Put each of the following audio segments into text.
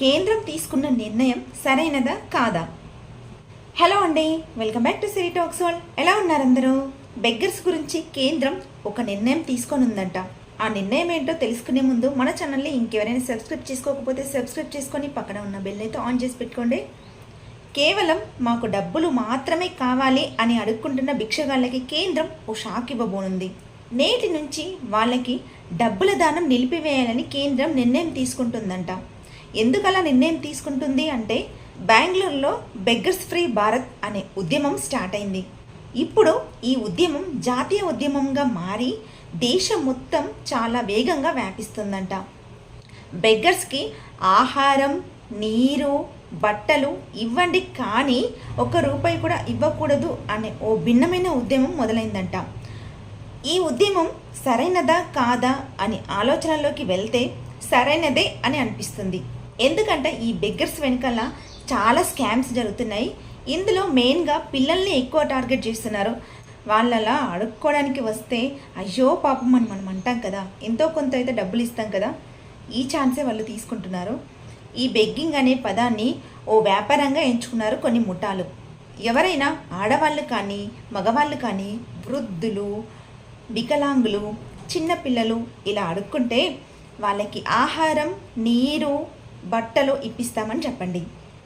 కేంద్రం తీసుకున్న నిర్ణయం సరైనదా కాదా? హలో అండి welcome back to Siri talks wall ఎలా ఉన్నారు అందరూ? బెగ్గర్స్ గురించి కేంద్రం ఒక నిర్ణయం తీసుకొని ఉందంట ఆ నిర్ణయం ఏంటో తెలుసుకునే ముందు మన ఛానల్ని ఇంకెవరైనా సబ్స్క్రైబ్ చేసుకోకపోతే సబ్స్క్రైబ్ చేసుకొని పక్కన ఉన్న బెల్ అయితే ఆన్ చేసి పెట్టుకోండి. కేవలం మాకు డబ్బులు మాత్రమే కావాలి అని అడుక్కుంటున్న భిక్షగాళ్ళకి కేంద్రం ఓ షాక్ ఇవ్వబోనుంది. నేటి నుంచి వాళ్ళకి డబ్బుల దానం నిలిపివేయాలని కేంద్రం నిర్ణయం తీసుకుంటుందంట. ఎందుకలా నిర్ణయం తీసుకుంటుంది అంటే బెంగళూరులో బెగ్గర్స్ ఫ్రీ భారత్ అనే ఉద్యమం స్టార్ట్ అయింది. ఇప్పుడు ఈ ఉద్యమం జాతీయ ఉద్యమంగా మారి దేశం మొత్తం చాలా వేగంగా వ్యాపిస్తుందంట. బెగ్గర్స్కి ఆహారం నీరు బట్టలు ఇవ్వండి కానీ ఒక్క రూపాయి కూడా ఇవ్వకూడదు అనే ఓ భిన్నమైన ఉద్యమం మొదలైందంట. ఈ ఉద్యమం సరైనదా కాదా అని ఆలోచనలోకి వెళ్తే సరైనదే అని అనిపిస్తుంది. ఎందుకంటే ఈ బెగ్గర్స్ వెనకాల చాలా స్కామ్స్ జరుగుతున్నాయి. ఇందులో మెయిన్గా పిల్లల్ని ఎక్కువ టార్గెట్ చేస్తున్నారు. వాళ్ళలా అడుక్కోవడానికి వస్తే అయ్యో పాపం అని మనం అంటాం కదా. ఎంతో కొంత అయితే డబ్బులు ఇస్తాం కదా. ఈ ఛాన్సే వాళ్ళు తీసుకుంటున్నారు. ఈ బెగ్గింగ్ అనే పదాన్ని ఓ వ్యాపారంగా ఎంచుకున్నారు కొన్ని ముఠాలు. ఎవరైనా ఆడవాళ్ళు కానీ మగవాళ్ళు కానీ వృద్ధులు వికలాంగులు చిన్నపిల్లలు ఇలా అడుక్కుంటే వాళ్ళకి ఆహారం నీరు బట్టలు ఇప్పిస్తామని చెప్పండి.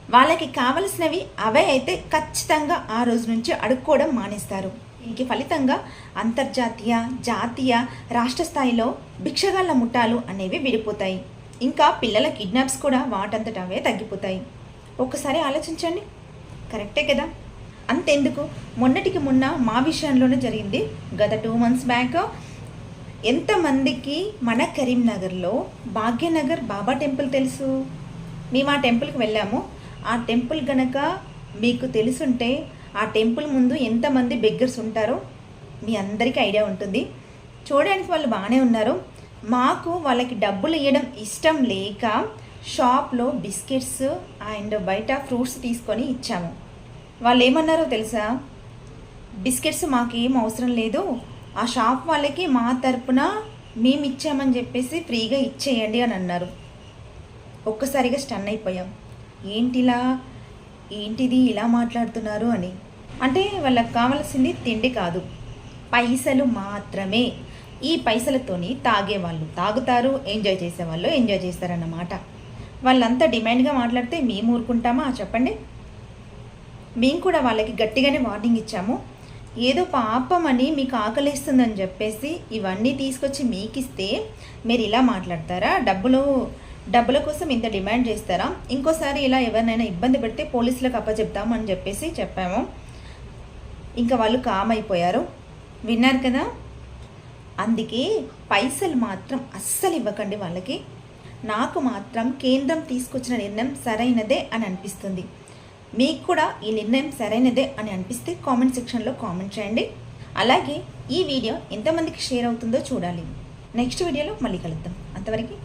వాళ్ళకి కావలసినవి అవే అయితే ఖచ్చితంగా ఆ రోజు నుంచి అడుక్కోవడం మానేస్తారు. దీనికి ఫలితంగా అంతర్జాతీయ జాతీయ రాష్ట్ర స్థాయిలో భిక్షగాళ్ళ ముఠాలు అనేవి విడిపోతాయి. ఇంకా పిల్లల కిడ్నాప్స్ కూడా వాటంతట అవే తగ్గిపోతాయి. ఒక్కసారి ఆలోచించండి. కరెక్టే కదా? అంతెందుకు? మొన్నటికి మొన్న మా విషయంలోనే జరిగింది. గత టూ మంత్స్ బ్యాక్ ఎంతమందికి మన కరీంనగర్లో భాగ్యనగర్ బాబా టెంపుల్ తెలుసు? మేము ఆ టెంపుల్కి వెళ్ళాము. ఆ టెంపుల్ గనక మీకు తెలుసుంటే ఆ టెంపుల్ ముందు ఎంతమంది బెగ్గర్స్ ఉంటారో మీ అందరికీ ఐడియా ఉంటుంది. చూడడానికి వాళ్ళు బాగానే ఉన్నారు. మాకు వాళ్ళకి డబ్బులు ఇవ్వడం ఇష్టం లేక షాప్లో బిస్కెట్స్ అండ్ బయట ఫ్రూట్స్ తీసుకొని ఇచ్చాము. వాళ్ళు ఏమన్నారో తెలుసా? బిస్కెట్స్ మాకేం అవసరం లేదు. ఆ షాప్ వాళ్ళకి మా తరపున మేము ఇచ్చామని చెప్పేసి ఫ్రీగా ఇచ్చేయండి అని అన్నారు. ఒక్కసారిగా స్టన్ అయిపోయాం. ఏంటిలా? ఏంటిది? ఇలా మాట్లాడుతున్నారు అని. అంటే వాళ్ళకి కావాల్సింది తిండి కాదు. పైసలు మాత్రమే. ఈ పైసలతోని తాగేవాళ్ళు. తాగుతారు ఎంజాయ్ చేసేవాళ్ళు ఎంజాయ్ చేస్తారన్నమాట. వాళ్ళంతా డిమాండ్గా మాట్లాడితే మేము ఊరుకుంటామా? చెప్పండి. మేము కూడా వాళ్ళకి గట్టిగానే వార్నింగ్ ఇచ్చాము. ఏదో పాపమని మీకు ఆకలిస్తుందని చెప్పేసి ఇవన్నీ తీసుకొచ్చి మీకు ఇస్తే మీరు ఇలా మాట్లాడతారా? డబ్బులు డబ్బుల కోసం ఇంత డిమాండ్ చేస్తారా? ఇంకోసారి ఇలా ఎవరినైనా ఇబ్బంది పెడితే పోలీసులకు అప్పచెప్తాము అని చెప్పేసి చెప్పాము. ఇంకా వాళ్ళు కామ్ అయిపోయారు విన్నారు కదా? అందుకే పైసలు మాత్రం అస్సలు ఇవ్వకండి వాళ్ళకి. నాకు మాత్రం కేంద్రం తీసుకొచ్చిన నిర్ణయం సరైనదే అని అనిపిస్తుంది. మీకు కూడా ఈ నిర్ణయం సరైనదే అని అనిపిస్తే కామెంట్ సెక్షన్లో కామెంట్ చేయండి. అలాగే ఈ వీడియో ఎంతమందికి షేర్ అవుతుందో చూడాలి. నెక్స్ట్ వీడియోలో మళ్ళీ కలుద్దాం. అంతవరకు